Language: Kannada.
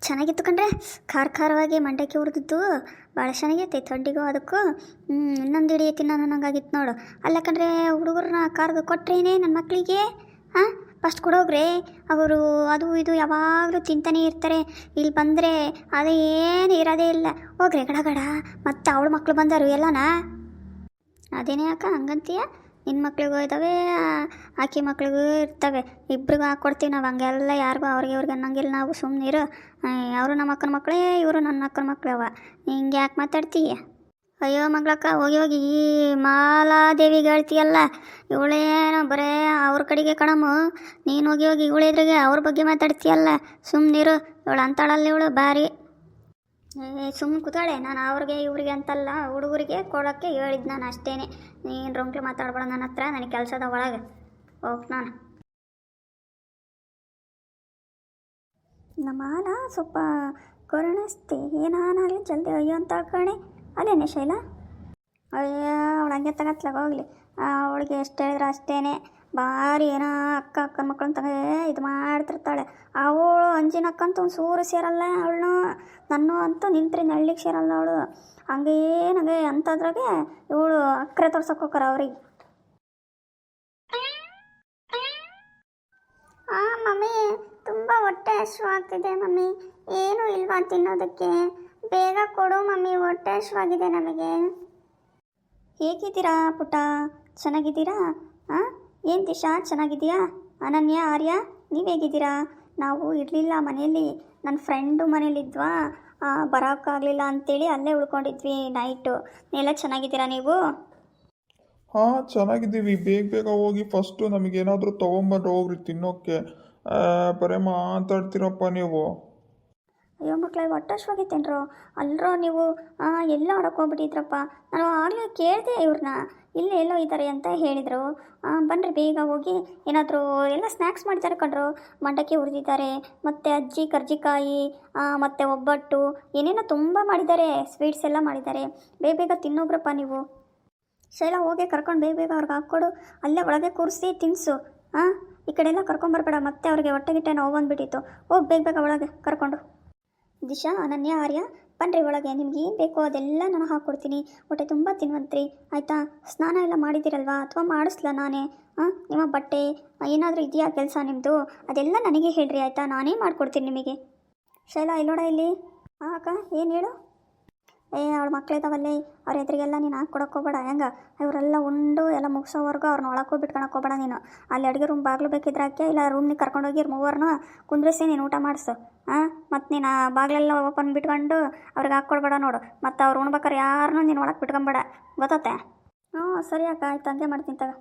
ಚೆನ್ನಾಗಿತ್ತು ಕಣ್ರೆ. ಖಾರ ಖಾರವಾಗಿ ಮಂಡಕ್ಕಿ ಹುರಿದಿದ್ದು ಭಾಳ ಚೆನ್ನಾಗೈತೆ, ಥಂಡಿಗೂ ಅದಕ್ಕೂ. ಇನ್ನೊಂದು ಇಡೀ ತಿನ್ನೋ ನನಗಾಗಿತ್ತು ನೋಡು. ಅಲ್ಲ ಕಂಡ್ರೆ ಹುಡುಗರನ್ನ ಕಾರ್ದು ಕೊಟ್ರೇನೆ ನನ್ನ ಮಕ್ಕಳಿಗೆ ಹಾಂ ಫಸ್ಟ್ ಕೊಡೋಗ್ರೆ. ಅವರು ಅದು ಇದು ಯಾವಾಗಲೂ ತಿಂತಾನೆ ಇರ್ತಾರೆ. ಇಲ್ಲಿ ಬಂದರೆ ಅದು ಏನು ಇರೋದೇ ಇಲ್ಲ. ಹೋಗ್ರೆ ಗಡ ಗಡ. ಮತ್ತೆ ಅವಳು ಮಕ್ಕಳು ಬಂದರು ಎಲ್ಲನಾ? ಅದೇನೇ ಅಕ್ಕ, ಹಂಗಂತೀಯ? ನಿನ್ನ ಮಕ್ಳಿಗೂ ಇದ್ದಾವೆ ಆಕೆ ಮಕ್ಳಿಗೂ ಇರ್ತವೆ. ಇಬ್ಬರಿಗೂ ಹಾಕ್ಕೊಡ್ತೀವಿ ನಾವು, ಹಂಗೆಲ್ಲ ಯಾರಿಗೂ ಅವ್ರಿಗೆ ಇವ್ರಿಗೆ ಅನ್ನಂಗಿಲ್ಲ. ನಾವು ಸುಮ್ಮನಿರು ಅವರು ನಮ್ಮ ಅಕ್ಕನ ಮಕ್ಕಳೇ, ಇವರು ನನ್ನ ಅಕ್ಕನ ಮಕ್ಕಳವ. ಹಿಂಗೆ ಯಾಕೆ ಮಾತಾಡ್ತೀಯ? ಅಯ್ಯೋ ಮಗಳಕ್ಕ, ಹೋಗಿ ಹೋಗಿ. ಈ ಮಾಲಾದೇವಿ ಹೇಳ್ತೀಯಲ್ಲ ಇವಳೇನೋ ಬರೇ ಅವ್ರ ಕಡೆಗೆ ಕಣಮು. ನೀನು ಹೋಗಿ ಹೋಗಿ. ಇವಳಿದ್ರಿಗೆ ಅವ್ರ ಬಗ್ಗೆ ಮಾತಾಡ್ತೀಯಲ್ಲ. ಸುಮ್ಮನಿರು ಇವಳು ಅಂತಾಳಲ್ಲ ಇವಳು ಏ ಸುಮ್ಮನೆ ಕೂತಾಳೆ ನಾನು ಅವ್ರಿಗೆ, ಇವ್ರಿಗೆ ಅಂತಲ್ಲ, ಹುಡುಗರಿಗೆ ಕೊಡೋಕ್ಕೆ ಹೇಳಿದ್ದು ನಾನು ಅಷ್ಟೇನೆ. ನೀನು ರೊಂಕ್ಲಿ ಮಾತಾಡ್ಬೇಡ ನನ್ನ ಹತ್ರ ನನಗೆ ಕೆಲಸದ ಒಳಗೆ. ಓಕೆ ನಾನು. ನಮ್ಮನ ಸ್ವಲ್ಪ ಕರುಣಿಸ್ತಿ ಏನಾನಾಗಲಿ ಜಲ್ದಿ ಅಯ್ಯೋ ಅಂತ ಕಣೆ ಅಲ್ಲೇನೆ ಶೈಲಾ? ಅಯ್ಯೋ, ಅವಳು ಹಂಗೆ ತಗತ್ಲಾಗ ಹೋಗ್ಲಿ. ಅವಳಿಗೆ ಎಷ್ಟು ಹೇಳಿದ್ರೆ ಅಷ್ಟೇನೆ. ಭಾರಿ ಏನೋ ಅಕ್ಕ ಅಕ್ಕನ ಮಕ್ಕಳನ್ನ ತಗ ಇದು ಮಾಡ್ತಿರ್ತಾಳೆ. ಅವಳು ಅಂಜಿನ ಅಕ್ಕಂತೂ ಒಂದು ಸೂರು ಸೇರಲ್ಲ ಅವಳು ನನ್ನ ಅಂತೂ ನಿಂತ್ರಿ ನಳ್ಳಿಗೆ ಸೇರಲ್ಲ ಅವಳು. ಹಂಗೆ ನಂಗೆ ಅಂಥದ್ರಾಗೆ ಇವಳು ಅಕ್ಕರೆ ತೋರ್ಸಕ್ಕೆ ಹೋಗ್ರ ಅವ್ರಿಗೆ. ಆ ಮಮ್ಮಿ ತುಂಬ ಹೊಟ್ಟೆ ಹಶ್ವಾಗ್ತಿದೆ ಮಮ್ಮಿ. ಏನು ಇಲ್ವಾ ತಿನ್ನೋದಕ್ಕೆ? ಬೇಗ ಕೊಡು ಮಮ್ಮಿ ಹೊಟ್ಟೆ ಹಸುವಾಗಿದೆ ನಮಗೆ. ಹೇಗಿದ್ದೀರಾ ಪುಟ ಚೆನ್ನಾಗಿದ್ದೀರಾ? ಹಾಂ ಏನು ದಿಶಾ ಚೆನ್ನಾಗಿದೆಯಾ ಅನನ್ಯ, ಆರ್ಯ, ನೀವು ಹೇಗಿದ್ದೀರಾ? ನಾವು ಇರಲಿಲ್ಲ ಮನೆಯಲ್ಲಿ. ನನ್ನ ಫ್ರೆಂಡು ಮನೇಲಿದ್ವಾ ಬರೋಕ್ಕಾಗಲಿಲ್ಲ ಅಂತೇಳಿ ಅಲ್ಲೇ ಉಳ್ಕೊಂಡಿದ್ವಿ ನೈಟು ಎಲ್ಲ ಚೆನ್ನಾಗಿದ್ದೀರಾ ನೀವು? ಹಾಂ, ಚೆನ್ನಾಗಿದ್ದೀವಿ. ಬೇಗ ಬೇಗ ಹೋಗಿ ಫಸ್ಟು ನಮಗೇನಾದರೂ ತೊಗೊಂಬಂದು ಹೋಗ್ರಿ ತಿನ್ನೋಕ್ಕೆ. ಬರೇ ಬರೀ ಮಾತಾಡ್ತೀರಪ್ಪ ನೀವು. ಅಯ್ಯೋ ಮಕ್ಕಳೇ ಹೊಟ್ಟೆಶ್ವಾಗಿತ್ತೇನ್ರೋ ಅಲ್ರೋ ನೀವು? ಆ, ಎಲ್ಲ ಹೋಗ್ಬಿಟ್ಟಿದ್ರಪ್ಪ ನಾನು ಆಗಲೇ ಕೇಳಿದೆ ಇವ್ರನ್ನ ಇಲ್ಲೇ ಎಲ್ಲೋ ಇದ್ದಾರೆ ಅಂತ ಹೇಳಿದರು. ಬನ್ನಿರಿ ಬೇಗ ಹೋಗಿ. ಏನಾದರೂ ಎಲ್ಲ ಸ್ನ್ಯಾಕ್ಸ್ ಮಾಡಿದ್ದಾರೆ ಕಣ್ರು. ಮಂಡಕ್ಕಿ ಹುರಿದಿದ್ದಾರೆ ಮತ್ತು ಅಜ್ಜಿ ಕರ್ಜಿಕಾಯಿ ಮತ್ತು ಒಬ್ಬಟ್ಟು. ಏನೇನೋ ತುಂಬ ಮಾಡಿದ್ದಾರೆ. ಸ್ವೀಟ್ಸ್ ಎಲ್ಲ ಮಾಡಿದ್ದಾರೆ. ಬೇಗ ಬೇಗ ತಿನ್ನೋಗ್ರಪ್ಪ ನೀವು. ಶೈಲ ಹೋಗಿ ಕರ್ಕೊಂಡು ಬೇಗ ಬೇಗ ಅವ್ರಿಗೆ ಹಾಕ್ಕೊಡು. ಅಲ್ಲೇ ಒಳಗೆ ಕೂರಿಸಿ ತಿನ್ನಿಸು ಹಾಂ ಈ ಕಡೆ ಎಲ್ಲ ಕರ್ಕೊಂಬರ್ಬೇಡ ಮತ್ತೆ ಅವ್ರಿಗೆ ಹೊಟ್ಟೆ ಗಿಟ್ಟೆ ನೋವು ಬಂದುಬಿಟ್ಟಿತ್ತು. ಹೋಗಿ ಬೇಗ ಬೇಗ ಒಳಗೆ ಕರ್ಕೊಂಡು. ದಿಶಾ, ಅನನ್ಯ, ಆರ್ಯ, ಬನ್ರಿ ಒಳಗೆ ನಿಮ್ಗೆ ಏನು ಬೇಕೋ ಅದೆಲ್ಲ ನಾನು ಹಾಕ್ಕೊಡ್ತೀನಿ ಹೊಟ್ಟೆ ತುಂಬ ತಿನ್ವಂತ್ರಿ. ಆಯಿತಾ? ಸ್ನಾನ ಎಲ್ಲ ಮಾಡಿದ್ದೀರಲ್ವಾ? ಅಥವಾ ಮಾಡಿಸ್ಲಾ ನಾನೇ? ಹಾಂ ನಿಮ್ಮ ಬಟ್ಟೆ ಏನಾದರೂ ಇದೆಯಾ ಕೆಲಸ ನಿಮ್ಮದು ಅದೆಲ್ಲ ನನಗೆ ಹೇಳ್ರಿ, ಆಯಿತಾ? ನಾನೇ ಮಾಡಿಕೊಡ್ತೀನಿ ನಿಮಗೆ. ಶೈಲಾ, ಇಲ್ಲೋಡ ಇಲ್ಲಿ. ಹಾಂ ಅಕ್ಕ, ಏನು ಹೇಳು? ಏ ಮಕ್ಳು ಮಕ್ಳಿದಾವಲ್ಲೇ ಅವ್ರ ಎದುರಿಗೆಲ್ಲ ನೀನು ಹಾಕ್ಕೊಡಕ್ಕೆ ಹೋಗ್ಬೇಡ, ಹೆಂಗೆ? ಇವರೆಲ್ಲ ಉಂಡು, ಎಲ್ಲ ಮುಗಿಸೋವರೆಗೂ ಅವ್ರನ್ನ ಹೋಗಿ ಬಿಟ್ಕೊಳಕ್ಕೆ ಹೋಗ್ಬೇಡ ನೀನು. ಅಲ್ಲಿ ಅಡುಗೆ ರೂಮ್ ಬಾಗಿಲು ಬೇಕಿದ್ರೆ ಹಾಕಿ ಇಲ್ಲ ರೂಮ್ನಿಗೆ ಕರ್ಕೊಂಡೋಗಿ ಮೂವರನ್ನು ಕುಂದ್ರಿಸಿ ನೀನು ಊಟ ಮಾಡಿಸು ಹಾಂ ಮತ್ತು ನೀನು ಆ ಬಾಗಿಲೆಲ್ಲ ಓಪನ್ ಬಿಟ್ಕೊಂಡು ಅವ್ರಿಗೆ ಹಾಕ್ಕೊಡ್ಬೇಡ ನೋಡು. ಮತ್ತು ಅವ್ರು ಉಣ್ಬೇಕಾರೆ ಯಾರನ್ನೂ ನೀನು ಒಳಗೆ ಬಿಟ್ಕೊಂಬೇಡ. ಗೊತ್ತತ್ತೆ? ಹ್ಞೂ ಸರಿ ಅಕ್ಕ, ಆಯ್ತು, ಹಂಗೆ ಮಾಡ್ತೀನಿ ತಗ.